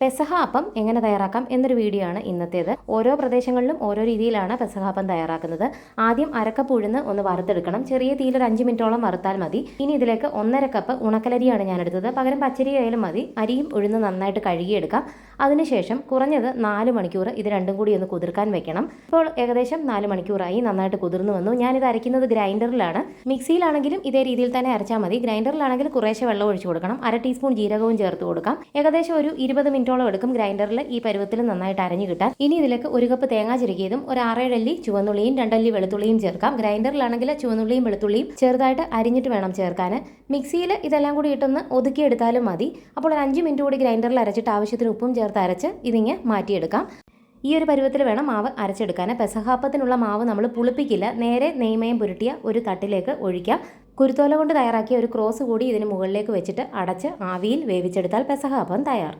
പെസഹ അപ്പം എങ്ങനെ തയ്യാറാക്കാം എന്നൊരു വീഡിയോ ആണ് ഇന്നത്തേത്. ഓരോ പ്രദേശങ്ങളിലും ഓരോ രീതിയിലാണ് പെസഹ അപ്പം തയ്യാറാക്കുന്നത്. ആദ്യം അരക്കപ്പ് ഉഴുന്ന് ഒന്ന് വറുത്തെടുക്കണം. ചെറിയ തീയിൽ ഒരു അഞ്ച് മിനിറ്റോളം വറുത്താൽ മതി. ഇനി ഇതിലേക്ക് ഒന്നര കപ്പ് ഉണക്കലരിയാണ് ഞാൻ എടുത്തത് പകരം പച്ചരി ആയാലും മതി. അരിയും ഉഴുന്ന് നന്നായിട്ട് കഴുകിയെടുക്കാം. അതിനുശേഷം കുറഞ്ഞത് നാല് മണിക്കൂർ ഇത് രണ്ടും കൂടി ഒന്ന് കുതിർക്കാൻ വെക്കണം. ഇപ്പോൾ ഏകദേശം നാല് മണിക്കൂറായി നന്നായിട്ട് കുതിർന്നു വന്നു. ഞാനിത് അരയ്ക്കുന്നത് ഗ്രൈൻഡറിലാണ്. മിക്സിയിലാണെങ്കിലും ഇതേ രീതിയിൽ തന്നെ അരച്ചാൽ മതി. ഗ്രൈൻഡറിലാണെങ്കിൽ കുറേശ്ശെ വെള്ളം ഒഴിച്ചു കൊടുക്കണം. അര ടീസ്പൂൺ ജീരകവും ചേർത്ത് കൊടുക്കാം. ഏകദേശം ഒരു ഇരുപത് മിനിറ്റോളം എടുക്കും ഗ്രൈൻഡറിൽ ഈ പരുവത്തിൽ നന്നായിട്ട് അരഞ്ഞു കിട്ടാൻ. ഇനി ഇതിലേക്ക് ഒരു കപ്പ് തേങ്ങ ചുരുക്കിയതും ഒരു ആറേഴല്ലി ചുവന്നുള്ളിയും രണ്ടല്ലി വെളുത്തുള്ളിയും ചേർക്കാം. ഗ്രൈൻഡറിലാണെങ്കിൽ ചുവന്നുള്ളിയും വെളുത്തുള്ളിയും ചെറുതായിട്ട് അരിഞ്ഞിട്ട് വേണം ചേർക്കാൻ മിക്സിയിൽ ഇതെല്ലാം കൂടി ഇട്ടൊന്ന് ഒതുക്കിയെടുത്താലും മതി. അപ്പോൾ ഒരു അഞ്ച് മിനിറ്റ് കൂടി ഗ്രൈൻഡറിൽ അരച്ചിട്ട് ആവശ്യത്തിന് ഉപ്പും ചേർത്ത് അരച്ച് ഇതിങ്ങ് മാറ്റിയെടുക്കാം. ഈ ഒരു പരുവത്തിൽ വേണം മാവ് അരച്ചെടുക്കാൻ. പെസഹാപ്പത്തിനുള്ള മാവ് നമ്മൾ പുളിപ്പിക്കില്ല. നേരെ നെയ്മയം പുരട്ടിയ ഒരു തട്ടിലേക്ക് ഒഴിക്കാം. കുരുത്തോല കൊണ്ട് തയ്യാറാക്കിയ ഒരു ക്രോസ് കൂടി ഇതിന് മുകളിലേക്ക് വെച്ചിട്ട് അടച്ച് ആവിയിൽ വേവിച്ചെടുത്താൽ പെസഹാപ്പം തയ്യാർ.